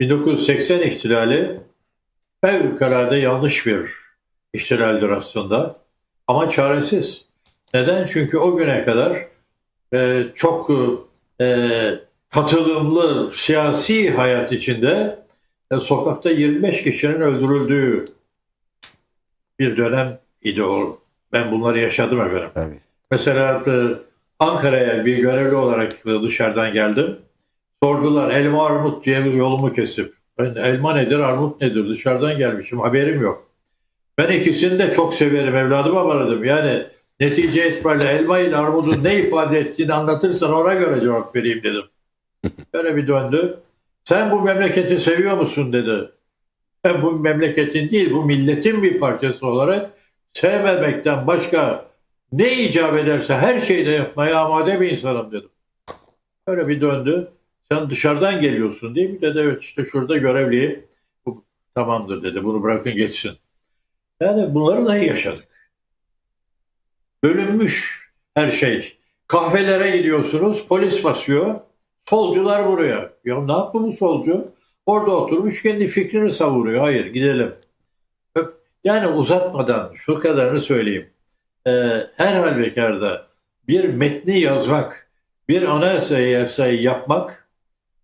1980 ihtilali fevkalade yanlış bir ihtilaldir aslında. Ama çaresiz. Neden? Çünkü o güne kadar e, çok e, katılımlı siyasi hayat içinde e, sokakta 25 kişinin öldürüldüğü bir dönem idi o. Ben bunları yaşadım efendim. Tabii. Mesela e, Ankara'ya bir görevli olarak dışarıdan geldim. Sordular elma armut diye bir yolumu kesip. Ben elma nedir armut nedir dışarıdan gelmişim haberim yok. Ben ikisini de çok severim evladıma baradım. Yani netice itibariyle elma ile armudun ne ifade ettiğini anlatırsan ona göre cevap vereyim dedim. Böyle bir döndü. Sen bu memleketi seviyor musun dedi. Ben bu memleketin değil bu milletin bir parçası olarak sevmemekten başka ne icap ederse her şeyi de yapmaya amade bir insanım dedim. Öyle bir döndü. Sen dışarıdan geliyorsun değil mi? Dedi evet işte şurada görevliyim. Bu tamamdır dedi. Bunu bırakın geçsin. Yani bunları da yaşadık. Bölünmüş her şey. Kahvelere gidiyorsunuz, polis basıyor. Solcular buraya. Ya ne yaptı bu solcu? Orada oturmuş kendi fikrini savuruyor. Hayır gidelim. Yani uzatmadan şu kadarını söyleyeyim. Ee, her halükarda bir metni yazmak, bir anayasayı yasayı yapmak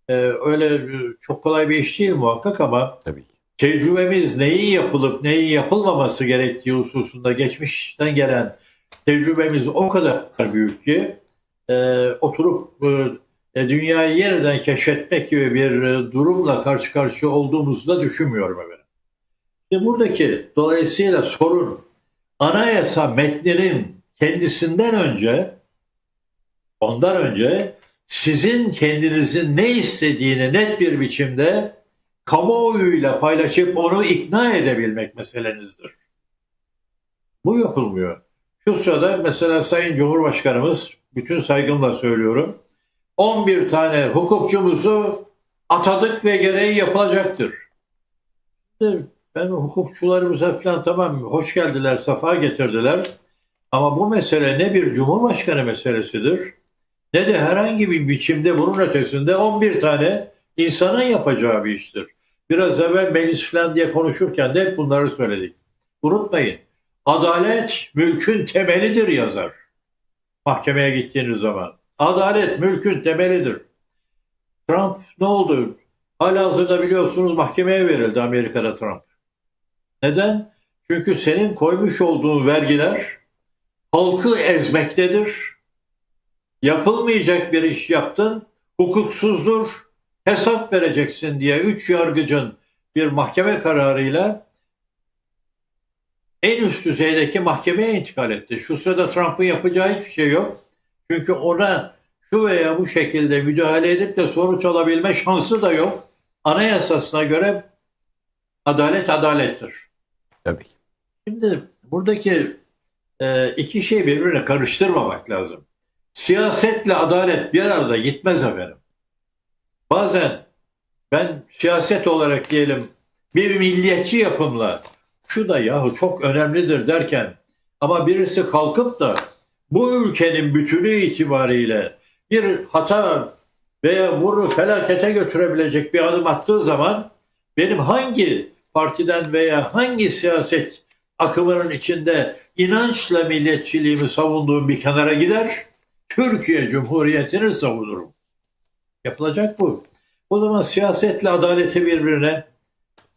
e, öyle çok kolay bir iş değil muhakkak ama Tabii. tecrübemiz neyin yapılıp neyin yapılmaması gerektiği hususunda geçmişten gelen tecrübemiz o kadar büyük ki e, oturup e, dünyayı yeniden keşfetmek gibi bir e, durumla karşı karşıya olduğumuzu da düşünmüyorum efendim. İşte buradaki dolayısıyla sorun anayasa metninin kendisinden önce ondan önce sizin kendinizin ne istediğini net bir biçimde kamuoyuyla paylaşıp onu ikna edebilmek meselenizdir. Bu yapılmıyor. Şu sırada mesela Sayın Cumhurbaşkanımız bütün saygımla söylüyorum 11 tane hukukçumuzu atadık ve gereği yapılacaktır. Ben hukukçularımıza falan tamam hoş geldiler, safa getirdiler. Ama bu mesele ne bir cumhurbaşkanı meselesidir ne de herhangi bir biçimde bunun ötesinde 11 tane insanın yapacağı bir iştir. Biraz evvel meclis falan diye konuşurken de hep bunları söyledik. Unutmayın. Adalet mülkün temelidir yazar. Mahkemeye gittiğiniz zaman. Adalet mülkün temelidir. Trump ne oldu? Halihazırda biliyorsunuz mahkemeye verildi Amerika'da Trump. Neden? Çünkü senin koymuş olduğun vergiler halkı ezmektedir. Yapılmayacak bir iş yaptın, hukuksuzdur, hesap vereceksin diye üç yargıcın bir mahkeme kararıyla en üst düzeydeki mahkemeye intikal etti. Şu sırada Trump'ın yapacağı hiçbir şey yok. Çünkü ona şu veya bu şekilde müdahale edip de sonuç alabilme şansı da yok. Anayasasına göre adalet adalettir. Tabii. Şimdi buradaki e, iki şey birbirine karıştırmamak lazım. Siyasetle adalet bir arada gitmez efendim. Bazen ben siyaset olarak diyelim bir milliyetçi yapımla şu da yahu çok önemlidir derken ama birisi kalkıp da bu ülkenin bütünü itibariyle bir hata veya bunu felakete götürebilecek bir adım attığı zaman benim hangi partiden veya hangi siyaset akımının içinde inançla milliyetçiliğimi savunduğum bir kenara gider, Türkiye Cumhuriyeti'ni savunurum. Yapılacak bu. O zaman siyasetle adaleti birbirine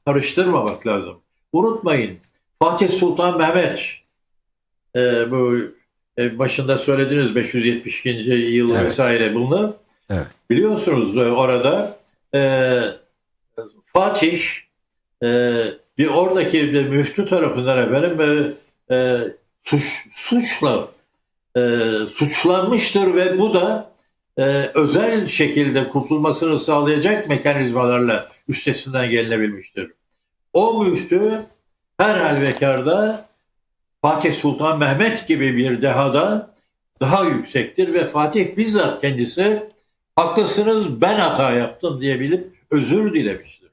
karıştırmamak lazım. Unutmayın Fatih Sultan Mehmet e, bu e, başında söylediniz 572. yıl Evet. vesaire bunlar. Evet. Biliyorsunuz e, orada e, Fatih e, bir oradaki bir müftü tarafından efendim e, e, suç, suçla e, suçlanmıştır ve bu da e, özel şekilde kurtulmasını sağlayacak mekanizmalarla üstesinden gelinebilmiştir. O müftü her halvekarda Fatih Sultan Mehmet gibi bir dehadan daha yüksektir ve Fatih bizzat kendisi haklısınız ben hata yaptım diye bilip özür dilemiştir.